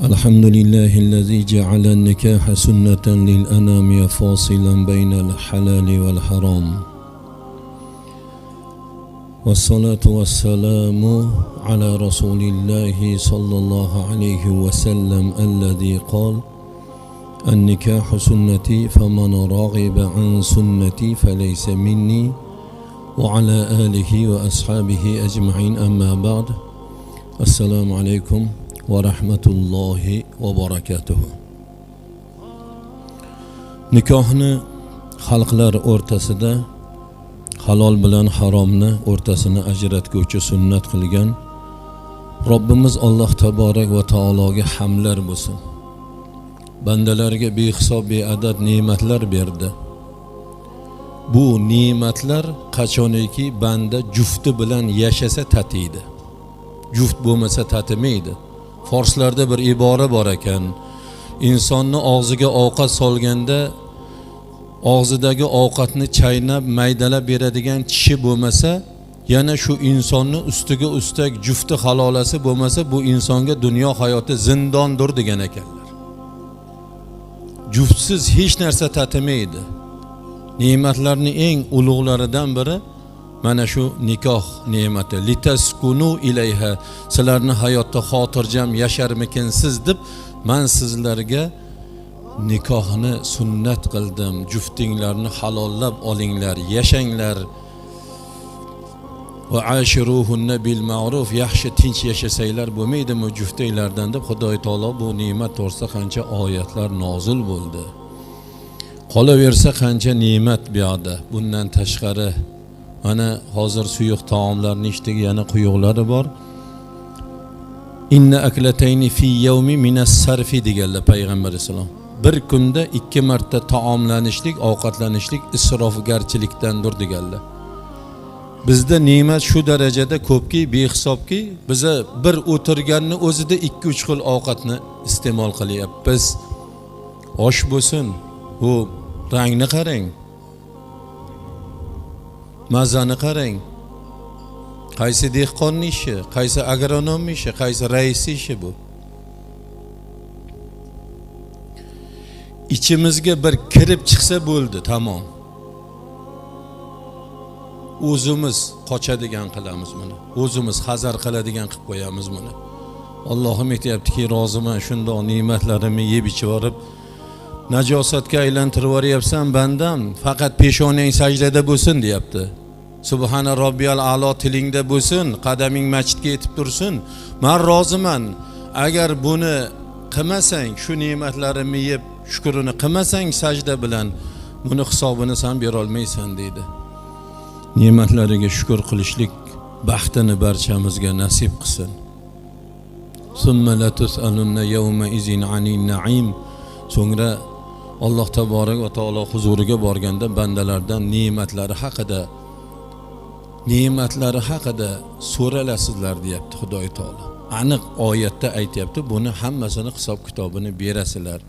الحمد لله الذي جعل النكاح سنة للأنام فاصلا بين الحلال والحرام. والصلاة والسلام على رسول الله صلى الله عليه وسلم الذي قال النكاح سنتي فمن راغب عن سنتي فليس مني وعلى آله وأصحابه أجمعين. أما بعد السلام عليكم rahmatullohi va barakatuh nikohni xalqlar o'rtasida halol bilan haromni o'rtasini ajratguvchi sunnat qilgan robbimiz alloh taborak va taologa hamlar bo'lsin. Bandalarga behisob beadad ne'matlar berdi. Bu ne'matlar qachoniki banda jufti bilan yashasa tatiydi juft bo'lmasa tatimaydi forslarda bir ibora bor ekan. İnsonni og'ziga ovqat solganda og'zidagi ovqatni chaynab maydalab beradigan tishi bo'lmasa yana shu insonni ustiga ustak jufti halolasi bo'lmasa bu insonga dunyo hayoti zindondir degan ekanlar. Juftsiz hech narsa tatimaydi ne'matlarni eng ulug'laridan biri mana shu nikoh ne'mati. Litaskunu ilayha. Sizlarni hayotda xotirjam yasharmikinsiz deb man sizlarga nikohni sunnat qildim. Juftinglarni halollab olinglar yashanglar. Va ashiruhunna bil ma'ruf. Yaxshi tinch yashasanglar bo'lmaydimi juftinglardan deb xudoy taolo bu ne'mat to'g'risida qancha oyatlar nozil bo'ldi. Qolaversa qancha ne'mat buyoqda bundan tashqari mana hozir suyuq taomlarni ichdik yana quyuqlari bor. Inna aklatayni fi yawmi minas sarfi deganlar payg'ambar alayhissalom bir kunda ikki marta taomlanishlik ovqatlanishlik isrofgarchilikdandir deganlar. Bizda ne'mat shu darajada ko'pki behisobki biza bir o'tirganni o'zida ikki uch xil ovqatni iste'mol qilyapmiz. Osh bo'lsin u rangni qarang. Mazani qarang qaysi dehqonni ishi qaysi agronomni ishi qaysi raisni ishi bu? İchimizga bir kirib chiqsa bo'ldi tamom. O'zimiz qochadigan qilamiz buni. O'zimiz hazar qiladigan qilib qo'yamiz buni. Allohim aytyaptiki roziman shundoq ne'matlarimni yeb ichib yuborib najosatga aylantirib yuboryapsan bandam faqat peshonang sajdada bo'lsin deyapti subhana robbiyal alo tilingda bo'lsin qadaming masjidga yetib tursin. Man roziman agar buni qilmasang shu ne'matlarimni yeb shukrini qilmasang sajda bilan buni hisobini san berolmaysan deydi. Ne'matlariga shukur qilishlik baxtini barchamizga nasib qilsin. So'ngra alloh taborak va taolo huzuriga borganda bandalardan ne'matlari haqida ne'matlari haqida so'ralasizlar deyapti xudoy taolo. Aniq oyatda aytyapti buni hammasini hisob kitobini berasizlar.